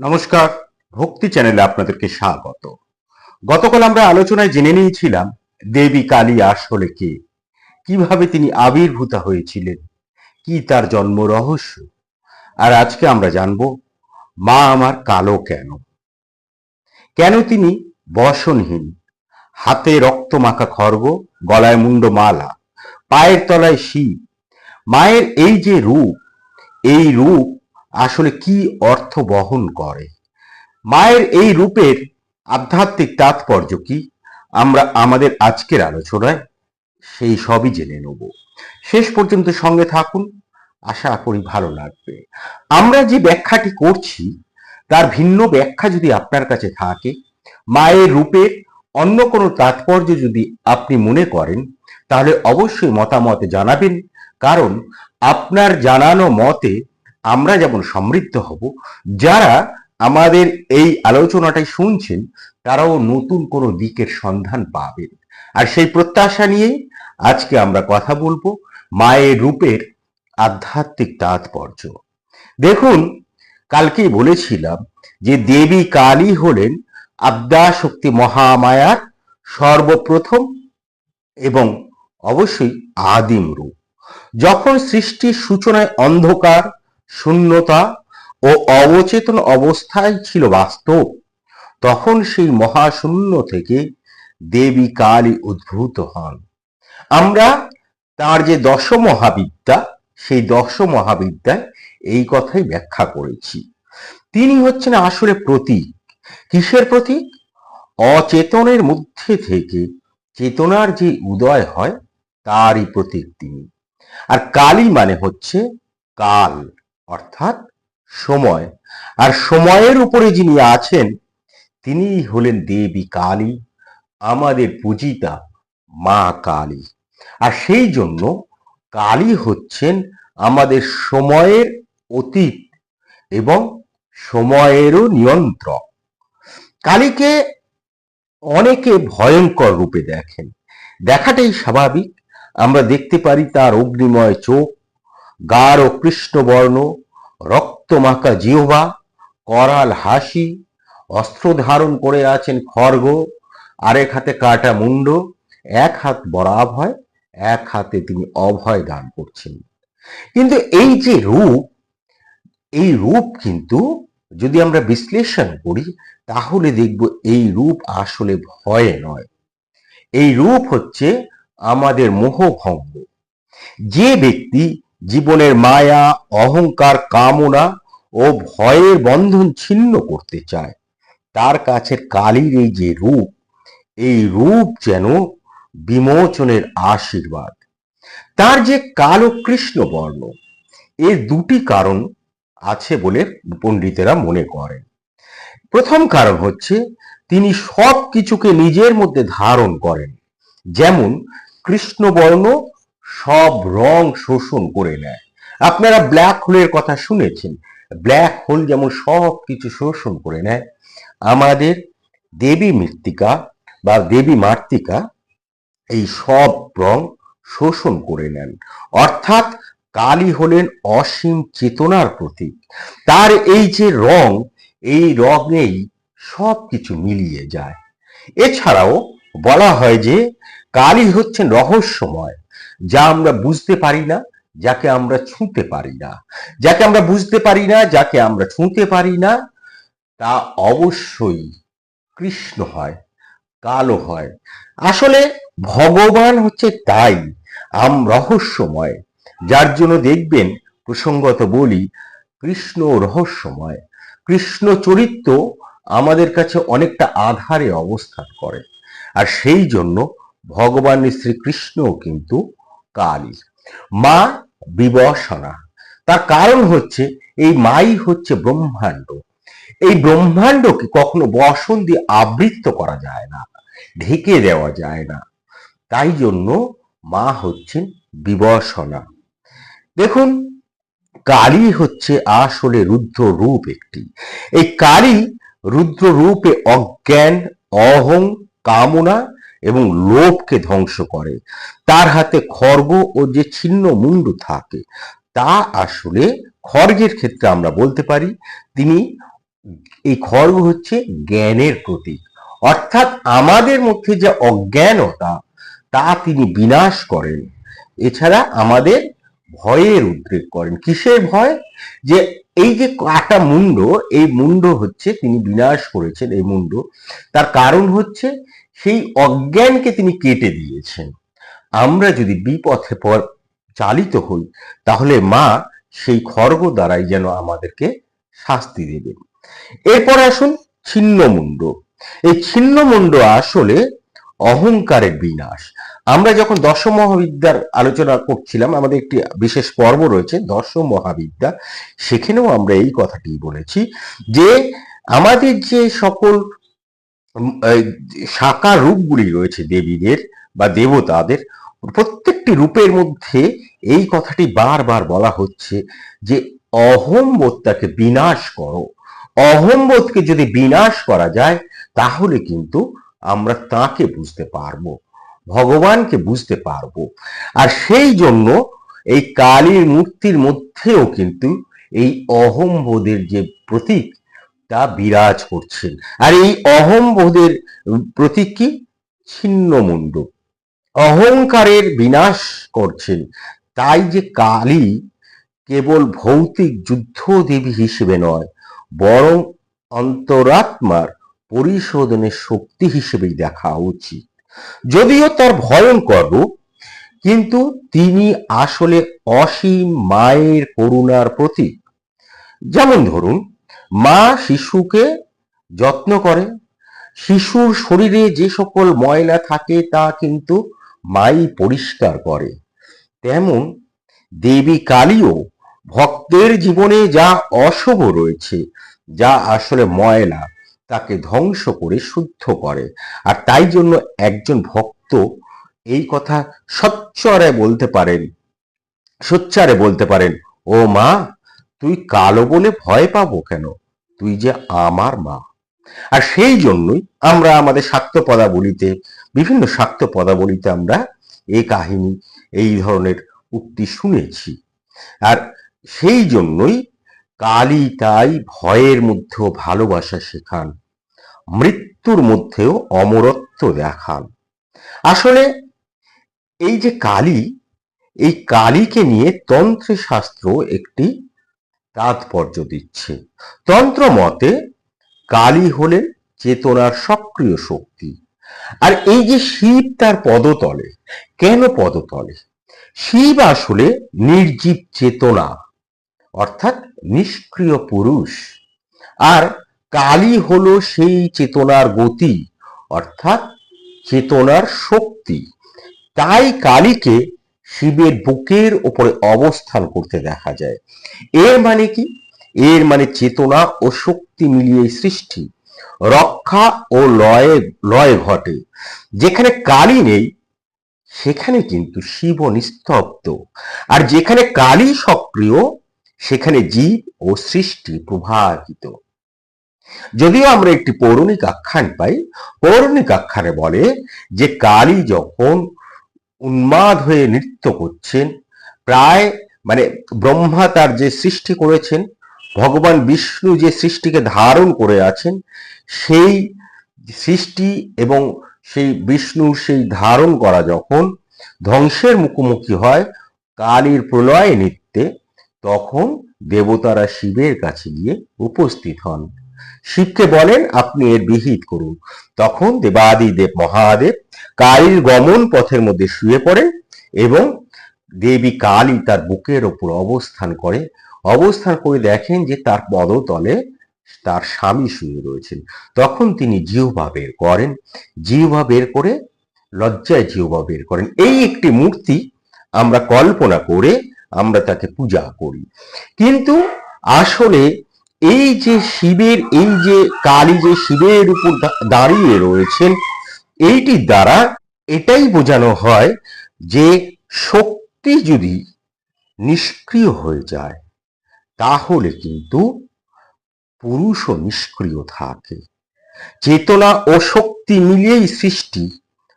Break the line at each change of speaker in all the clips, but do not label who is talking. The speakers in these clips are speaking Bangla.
নমস্কার, ভক্তি চ্যানেলে আপনাদেরকে স্বাগত। গতকাল আমরা আলোচনায় জেনে নিয়েছিলাম দেবী কালী আসলে কে, কীভাবে তিনি আবির্ভূতা হয়েছিলেন, কি তার জন্ম রহস্য, আর আজকে আমরা জানব, মা আমার কালো কেন? কেন তিনি বসনহীন হাতে রক্ত মাখা খর্গ, গলায় মুন্ড মালা পায়ের তলায় শিব মায়ের এই যে রূপ, এই রূপ আসলে কি অর্থ বহন করে? মায়ের এই রূপের আধ্যাত্মিক তাৎপর্য কি? আমরা আমাদের আজকের আলোচনায় সেই সবই জেনে নেব। শেষ পর্যন্ত সঙ্গে থাকুন, আশা করি ভালো লাগবে। আমরা যে ব্যাখ্যাটি করছি, তার ভিন্ন ব্যাখ্যা যদি আপনার কাছে থাকে, মায়ের রূপের অন্য কোনো তাৎপর্য যদি আপনি মনে করেন, তাহলে অবশ্যই মতামত জানাবেন। কারণ আপনার জানানো মতে আমরা যেমন সমৃদ্ধ হব, যারা আমাদের এই আলোচনাটাই শুনছেন, তারাও নতুন কোনো দিকের সন্ধান পাবেন। আর সেই প্রত্যাশা নিয়েই আজকে আমরা কথা বলব মায়ের রূপের আধ্যাত্মিক তাৎপর্য। দেখুন, কালকেই বলেছিলাম যে দেবী কালী হলেন আদ্যাশক্তি মহামায়ার সর্বপ্রথম এবং অবশ্যই আদিম রূপ। যখন সৃষ্টির সূচনায় অন্ধকার শূন্যতা ও অবচেতন অবস্থায় ছিল বাস্তব। তখন সেই মহাশূন্য থেকে দেবী কালী উদ্ভূত হন। আমরা তার যে দশ মহাবিদ্যা সেই দশ মহাবিদ্যায় এই কথাই ব্যাখ্যা করেছি। তিনি হচ্ছেন আসলে প্রতীক। কিসের প্রতীক? অচেতনের মধ্যে থেকে চেতনার যে উদয় হয়, তারই প্রতীক তিনি। আর কালী মানে হচ্ছে কাল। অর্থাৎ সময়। আর সময়ের উপরে যিনি আছেন, তিনি হলেন দেবী কালী, আমাদের পূজিতা মা কালী। আর সেই জন্য কালী হচ্ছেন আমাদের সময়ের অতীত এবং সময়েরও নিয়ন্ত্রক। কালীকে অনেকে ভয়ঙ্কর রূপে দেখেন। দেখাটাই স্বাভাবিক। আমরা দেখতে পারি তার অগ্নিময় চোখ গাঢ় কৃষ্ণবর্ণ, রক্তমাখা জিহ্বা, করাল হাসি, অস্ত্র ধারণ করে আছেন খড়গ আরেক হাতে কাটা মুন্ড এক হাত বরাভয় এক হাতে তিনি অভয় দান করছেন। কিন্তু এই যে রূপ, এই রূপ কিন্তু যদি আমরা বিশ্লেষণ করি, তাহলে দেখব এই রূপ আসলে ভয়ে নয়। এই রূপ হচ্ছে আমাদের মোহভঙ্গ। যে ব্যক্তি জীবনের মায়া, অহংকার, কামনা ও ভয়ের বন্ধন ছিন্ন করতে চায়। তার কাছে কালীর এই যে রূপ, এই রূপ যেন বিমোচনের আশীর্বাদ। তার যে কালো কৃষ্ণ বর্ণ, এর দুটি কারণ আছে বলে পণ্ডিতেরা মনে করেন। প্রথম কারণ হচ্ছে, তিনি সব কিছুকে নিজের মধ্যে ধারণ করেন। যেমন কৃষ্ণবর্ণ সব রং শোষণ করে নেয়। আপনারা ব্ল্যাক হোলের কথা শুনেছেন। ব্ল্যাক হোল যেমন সব কিছু শোষণ করে নেয়, আমাদের দেবী মৃত্তিকা বা দেবী মাতৃকা এই সব রং শোষণ করে নেন। অর্থাৎ কালী হলেন অসীম চেতনার প্রতীক। তার এই যে রং, এই রঙেই সব কিছু মিলিয়ে যায়। এছাড়াও বলা হয় যে কালী হচ্ছেন রহস্যময়। যা আমরা বুঝতে পারি না, যাকে আমরা ছুঁতে পারি না। যাকে আমরা বুঝতে পারি না, যাকে আমরা ছুঁতে পারি না, তা অবশ্যই কৃষ্ণ হয়, কালো হয়। আসলে ভগবান হচ্ছে তাই, আম রহস্যময়। যার জন্য দেখবেন, প্রসঙ্গত বলি, কৃষ্ণ রহস্যময়। কৃষ্ণ চরিত্র আমাদের কাছে অনেকটা আধারে অবস্থান করে। আর সেই জন্য ভগবান শ্রীকৃষ্ণ কিন্তু কালী। মা বিবসনা। তার কারণ হচ্ছে, এই মাই হচ্ছে ব্রহ্মাণ্ড। এই ব্রহ্মাণ্ডকে কখনো বসন দিয়ে আবৃত্ত করা যায় না, ঢেকে দেওয়া যায় না। তাই জন্য মা হচ্ছেন বিবসনা। দেখুন, কালী হচ্ছে আসলে রুদ্র রূপ একটি। এই কালী রুদ্র রূপে অজ্ঞান, অহং, কামনা এবং লোভকে ধ্বংস করে। তার হাতে খর্গ ও যে ছিন্ন মুন্ডু থাকে, তা আসলে খর্গের ক্ষেত্রে আমরা বলতে পারি, তিনি এই খর্গ হচ্ছে জ্ঞানের প্রতীক। অর্থাৎ আমাদের মধ্যে যে অজ্ঞানতা, তা তিনি বিনাশ করেন। এছাড়া আমাদের ভয়ের উদ্রেক করেন। কিসের ভয়? যে এই যে কাটা মুন্ড এই মুন্ড হচ্ছে তিনি বিনাশ করেছেন, এই মুন্ড তার কারণ হচ্ছে সেই অজ্ঞানকে তিনি কেটে দিয়েছেন। আমরা যদি বিপথে পর চালিত হই, তাহলে মা সেই খর্গ দ্বারাই যেন আমাদেরকে শাস্তি দেবেন। এরপর আসুন ছিন্নমুণ্ড। এই ছিন্নমুণ্ড আসলে অহংকারের বিনাশ। আমরা যখন দশম মহাবিদ্যার আলোচনা করছিলাম, আমাদের একটি বিশেষ পর্ব রয়েছে দশম মহাবিদ্যা সেখানেও আমরা এই কথাটি বলেছি যে, আমাদের যে সকল শাখা রূপগুলি রয়েছে দেবীদের বা দেবতাদের। প্রত্যেকটি রূপের মধ্যে এই কথাটি বারবার বলা হচ্ছে যে, অহম্বোধটাকে বিনাশ করো। অহম্বোধকে যদি বিনাশ করা যায়, তাহলে কিন্তু আমরা তাকে বুঝতে পারব, ভগবানকে বুঝতে পারব। আর সেই জন্য এই কালীর মূর্তির মধ্যেও কিন্তু এই অহম্বোধের যে প্রতীক তা বিরাজ করছেন। আর এই অহম্বোধের প্রতীক কি? ছিন্নমুণ্ড। অহংকারের বিনাশ করছেন। তাই যে কালী কেবল ভৌতিক যুদ্ধ দেবী হিসেবে নয়, বরং অন্তরাত্মার পরিশোধনের শক্তি হিসেবেই দেখা উচিত। যদিও তার ভয়ঙ্কর রূপ, কিন্তু তিনি আসলে অসীম মায়ের করুণার প্রতীক। যেমন ধরুন মা শিশুকে যত্ন করে। শিশুর শরীরে যে সকল ময়লা থাকে তা কিন্তু মাই পরিষ্কার করে। তেমন দেবী কালীও ভক্তের জীবনে যা অশুভ রয়েছে, যা আসলে ময়লা, তাকে ধ্বংস করে শুদ্ধ করে। আর তাই জন্য একজন ভক্ত এই কথা সচ্চরে বলতে পারেন, সোচ্চারে বলতে পারেন, ও মা তুই কালো বলে ভয় পাবো কেন? তুই যে আমার মা। আর সেই জন্যই আমরা আমাদের শাক্ত পদাবলিতে বিভিন্ন শাক্ত পদাবলিতে আমরা এই কাহিনী, এই ধরনের উক্তি শুনেছি। আর সেই জন্যই কালী তাই ভয়ের মধ্যেও ভালোবাসা শেখান, মৃত্যুর মধ্যেও অমরত্ব দেখান। আসলে এই যে কালী, এই কালীকে নিয়ে তন্ত্র শাস্ত্র একটি তাৎপর্য দিচ্ছে। তন্ত্র মতে কালী হলেন চেতনার সক্রিয় শক্তি। আর এই যে শিব তার পদতলে, কেন পদতলে? শিব আসলে নির্জীব চেতনা, অর্থাৎ নিষ্ক্রিয় পুরুষ। আর কালী হলো সেই চেতনার গতি, অর্থাৎ চেতনার শক্তি। তাই কালীকে শিবের বুকের উপরে অবস্থান করতে দেখা যায়। এর মানে কি? এর মানে চেতনা ও শক্তি মিলিয়ে সৃষ্টি, রক্ষা ও লয়ে, লয় ঘটে। যেখানে কালী নেই, সেখানে কিন্তু শিব নিস্তব্ধ। আর যেখানে কালী সক্রিয়, সেখানে জীব ও সৃষ্টি প্রভাবিত যদিও আমরা একটি পৌরাণিক আখ্যান পাই, পৌরাণিক আখ্যানে বলে যে কালী যখন উন্মাদ হয়ে নৃত্য করছেন। প্রায় মানে ব্রহ্মা তার যে সৃষ্টি করেছেন, ভগবান বিষ্ণু যে সৃষ্টিকে ধারণ করে আছেন, সেই সৃষ্টি এবং সেই বিষ্ণুর সেই ধারণ করা যখন ধ্বংসের মুখোমুখি হয়, কালীর প্রলয় নৃত্যে, তখন দেবতারা শিবের কাছে গিয়ে উপস্থিত হন। শিবকে বলেন, আপনি এর বিহিত করুন। তখন দেবাদি দেব মহাদেব কালীর গমন পথের মধ্যে শুয়ে পড়েন এবং দেবী কালী তার বুকের ওপর অবস্থান করে। অবস্থান করে দেখেন যে তার পদতলে তার স্বামী শুয়ে রয়েছেন। তখন তিনি জিহ্বা বের করেন। জিহ্বা বের করে লজ্জায় জিহ্বা বের করেন। এই একটি মূর্তি আমরা কল্পনা করে আমরা তাকে পূজা করি। কিন্তু আসলে এই যে শিবের, এই যে কালী যে শিবের উপর দাঁড়িয়ে রয়েছেন এইটির দ্বারা এটাই বোঝানো হয় যে শক্তি যদি নিষ্ক্রিয় হয়ে যায়, তাহলে কিন্তু পুরুষও নিষ্ক্রিয় থাকে। চেতনা ও শক্তি মিলিয়েই সৃষ্টি,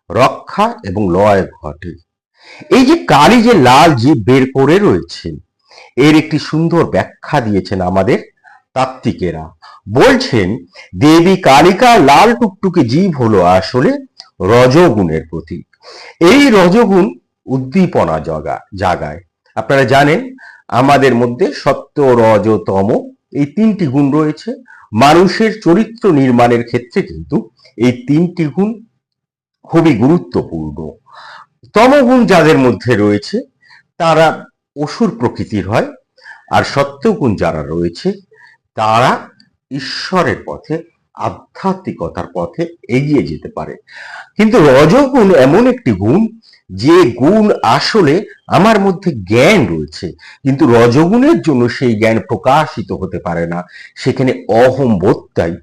রক্ষা এবং লয় ঘটে। এই যে কালী যে লাল জীব বের করে রয়েছেন, এর একটি সুন্দর ব্যাখ্যা দিয়েছেন আমাদের তাত্ত্বিকেরা বলছেন, দেবী কালিকার লাল টুকটুকে জীব হলো আসলে রজগুণের প্রতীক। এই রজগুণ উদ্দীপনা জগা, জাগায়। আপনারা জানেন, আমাদের মধ্যে সত্য রজ তম এই তিনটি গুণ রয়েছে। মানুষের চরিত্র নির্মাণের ক্ষেত্রে কিন্তু এই তিনটি গুণ খুবই গুরুত্বপূর্ণ। তমগুণ যাদের মধ্যে রয়েছে, তারা অসুর প্রকৃতির হয়, আর সত্যগুণ যারা রয়েছে তারা ঈশ্বরের পথে, আধ্যাত্মিকতার পথে এগিয়ে যেতে পারে। কিন্তু রজগুণ এমন একটি গুণ, যে গুণ আসলে আমার মধ্যে জ্ঞান রয়েছে। কিন্তু রজগুণের জন্য সেই জ্ঞান প্রকাশিত হতে পারে না। সেখানে অহম বোধটাই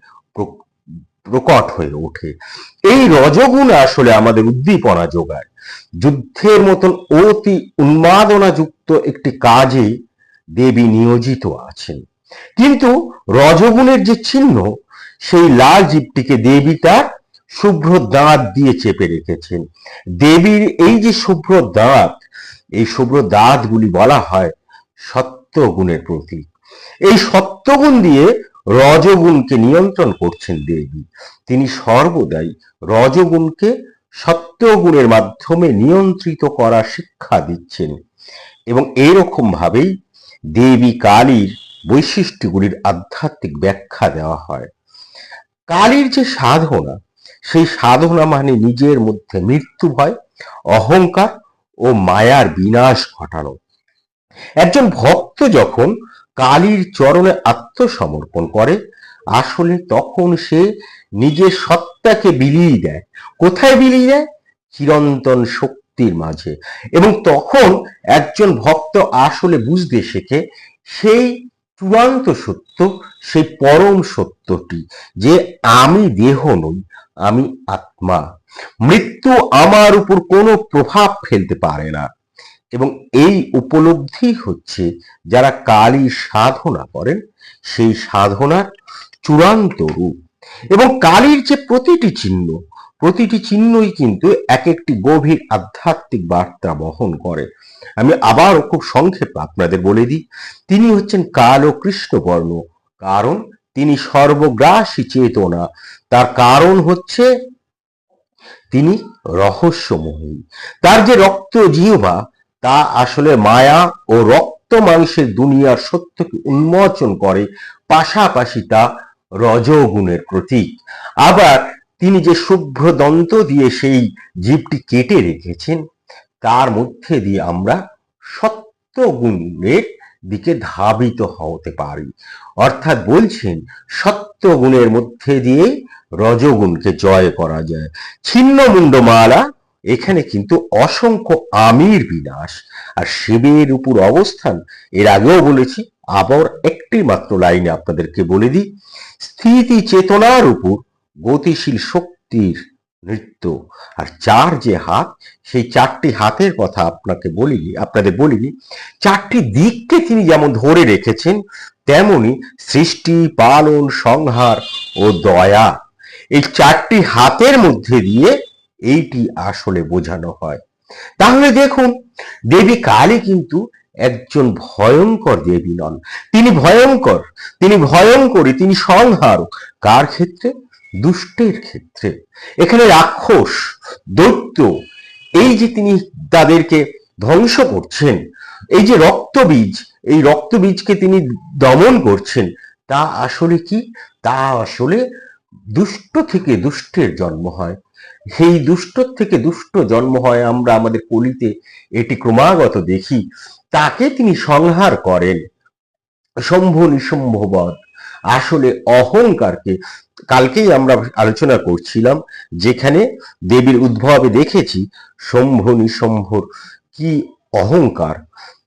প্রকট হয়ে ওঠে। এই রজগুণ আসলে আমাদের উদ্দীপনা যোগায়। যুদ্ধের মতন অতি উন্মাদনাযুক্ত একটি কাজে দেবী নিয়োজিত আছেন। কিন্তু রজগুণের যে চিহ্ন, সেই লাল জীবটিকে দেবী তার শুভ্র দাঁত দিয়ে চেপে রেখেছেন। দেবীর এই যে শুভ্র দাঁত, এই শুভ্র দাঁতগুলি বলা হয় সত্যগুণের প্রতীক। এই সত্যগুণ দিয়ে রজগুণকে নিয়ন্ত্রণ করছেন দেবী। তিনি সর্বদাই রজগুণকে সত্যগুণের মাধ্যমে নিয়ন্ত্রিত করার শিক্ষা দিচ্ছেন। এবং এইরকম ভাবেই দেবী কালীর বৈশিষ্ট্যগুলির আধ্যাত্মিক ব্যাখ্যা দেওয়া হয়। কালীর যে সাধনা, সেই সাধনা মানে নিজের মধ্যে মৃত্যু ভয়, অহংকার ও মায়ার বিনাশ ঘটানো। একজন ভক্ত যখন কালীর চরণে আত্মসমর্পণ করে, আসলে তখন সে নিজের সত্তাকে বিলিয়ে দেয়। কোথায় বিলিয়ে দেয়? চিরন্তন শক্তির মাঝে। এবং তখন একজন ভক্ত আসলে বুঝতে শেখে, সেই চূড়ান্ত সত্য, সেই পরম সত্যটি যে আমি দেহ নই, আমি আত্মা। মৃত্যু আমার উপর কোনো প্রভাব ফেলতে পারে না। এবং এই উপলব্ধি হচ্ছে যারা কালী সাধনা করেন, সেই সাধনার চূড়ান্ত রূপ। এবং কালীর যে প্রতিটি চিহ্ন প্রতিটি চিহ্নই কিন্তু এক একটি গভীর আধ্যাত্মিক বার্তা বহন করে। আমি আবারও খুব সংক্ষেপে আপনাদের বলে দিই, তিনি হচ্ছেন কাল ও কৃষ্ণবর্ণ। কারণ তিনি সর্বগ্রাসী চেতনা। তার কারণ হচ্ছে তিনি রহস্যময়ী। তার যে রক্ত জিহ্বা, তা আসলে মায়া ও রক্ত মাংসের দুনিয়ার সত্যকে উন্মোচন করে, পাশাপাশি তা রজগুণের প্রতীক। আবার তিনি যে শুভ্র দন্ত দিয়ে সেই জীবটি কেটে রেখেছেন, তার মধ্যে দিয়ে আমরা সত্যগুণের দিকে ধাবিত হতে পারি। অর্থাৎ বলছেন সত্যগুণের মধ্যে দিয়েই রজগুণকে জয় করা যায়। ছিন্ন মুন্ডমালা এখানে কিন্তু অসংখ্য আমির বিনাশ আর শিবের উপর অবস্থান। এর আগেও বলেছি, আবার একটি মাত্র লাইনে আপনাদেরকে বলে দিই, স্থিতি চেতনার উপর গতিশীল শক্তির নৃত্য। আর চার যে হাত, সেই চারটি হাতের কথা আপনাকে বলিনি, আপনাদের বলিনি, চারটি দিককে তিনি যেমন ধরে রেখেছেন, তেমনি সৃষ্টি, পালন, সংহার ও দয়া এই চারটি হাতের মধ্যে দিয়ে এইটি আসলে বোঝানো হয়। তাহলে দেখুন, দেবী কালী কিন্তু একজন ভয়ঙ্কর দেবী নন। তিনি ভয়ঙ্কর, তিনি ভয়ঙ্করী তিনি সংহারক। কার ক্ষেত্রে? দুষ্টের ক্ষেত্রে। এখানে রাক্ষস, দৈত্য, এই যে তিনি তাদেরকে ধ্বংস করছেন, এই যে রক্তবীজ, এই রক্তবীজকে তিনি দমন করছেন, তা আসলে কি? তা আসলে দুষ্ট থেকে দুষ্টের জন্ম হয়। সেই দুষ্ট থেকে দুষ্ট জন্ম হয় আমরা আমাদের কলিতে, এটি ক্রমাগত দেখি। তাকে তিনি সংহার করেন। শম্ভু নিঃসম্ভবদ আসলে অহংকারকে কালকেই আমরা আলোচনা করছিলাম যেখানে দেবীর উদ্ভবে দেখেছি, শম্ভ নিঃসম্ভর কি অহংকার।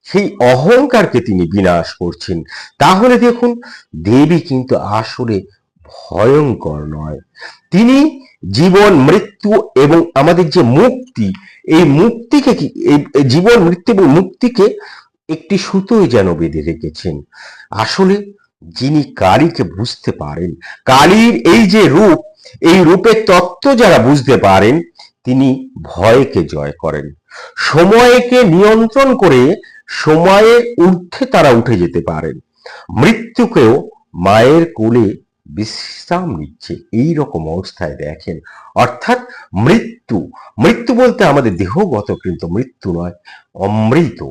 সেই অহংকারকে তিনি বিনাশ করছেন। তাহলে দেখুন, দেবী কিন্তু আসলে ভয়ঙ্কর নয়। তিনি জীবন, মৃত্যু এবং আমাদের যে মুক্তি, এই মুক্তিকে কি এই জীবন, মৃত্যু এবং মুক্তিকে একটি সুতোয় যেন বেঁধে রেখেছেন। আসলে যিনি কালীকে বুঝতে পারেন, কালীর এই যে রূপ, এই রূপের তত্ত্ব যারা বুঝতে পারেন, তিনি ভয়কে জয় করেন। সময়কে নিয়ন্ত্রণ করে সময়ের ঊর্ধ্বে তারা উঠে যেতে পারেন। মৃত্যুকেও মায়ের কোলে বিশ্রাম নিচ্ছে। এই রকম অবস্থায় দেখেন। অর্থাৎ মৃত্যু মৃত্যু বলতে আমাদের দেহগত, কিন্তু মৃত্যু নয়, অমৃত,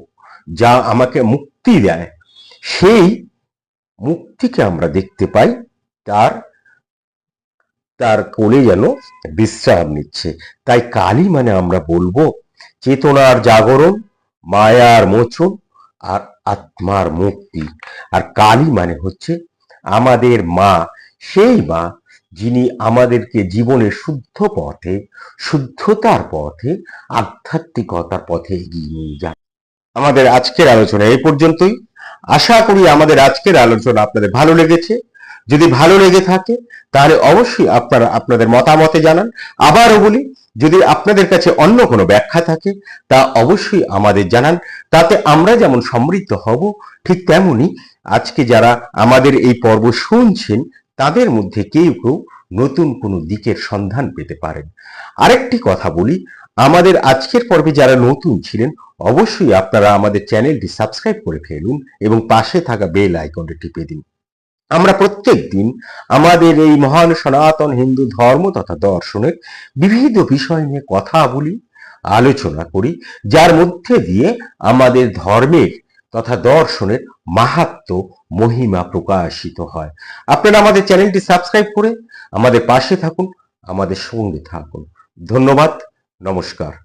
যা আমাকে মুক্তি দেয়। সেই মুক্তিকে আমরা দেখতে পাই, তার তার কোলে যেন বিশ্রাম নিচ্ছে। তাই কালী মানে আমরা বলব, চেতনার জাগরণ, মায়ার মোচন আর আত্মার মুক্তি। আর কালী মানে হচ্ছে আমাদের মা। সেই মা যিনি আমাদেরকে জীবনের শুদ্ধ পথে, শুদ্ধতার পথে, আধ্যাত্মিকতার পথে এগিয়ে নিয়ে যান। আমাদের আজকের আলোচনা এই পর্যন্তই। আশা করি আমাদের আজকের আলোচনা আপনাদের ভালো লেগেছে। যদি ভালো লেগে থাকে, তাহলে অবশ্যই আপনারা আপনাদের মতামতে জানান। আবারও বলি, যদি আপনাদের কাছে অন্য কোনো ব্যাখ্যা থাকে, তা অবশ্যই আমাদের জানান। তাতে আমরা যেমন সমৃদ্ধ হব, ঠিক তেমনি আজকে যারা আমাদের এই পর্ব শুনছেন, তাদের মধ্যে কেউ কেউ নতুন কোনো দিকের সন্ধান পেতে পারেন। আরেকটি কথা বলি আমাদের আজকের পর্বে যারা নতুন ছিলেন, অবশ্যই আপনারা আমাদের চ্যানেলটি সাবস্ক্রাইব করে ফেলুন এবং পাশে থাকা বেল আইকনটি টিপে দিন। আমরা প্রত্যেক দিন আমাদের এই মহান সনাতন হিন্দু ধর্ম তথা দর্শনের বিবিধ বিষয় নিয়ে কথা বলি, আলোচনা করি, যার মধ্যে দিয়ে আমাদের ধর্মের তথা দর্শনের মাহাত্ম, মহিমা প্রকাশিত হয়। আপনারা আমাদের চ্যানেলটি সাবস্ক্রাইব করে আমাদের পাশে থাকুন, আমাদের সঙ্গে থাকুন। ধন্যবাদ। নমস্কার।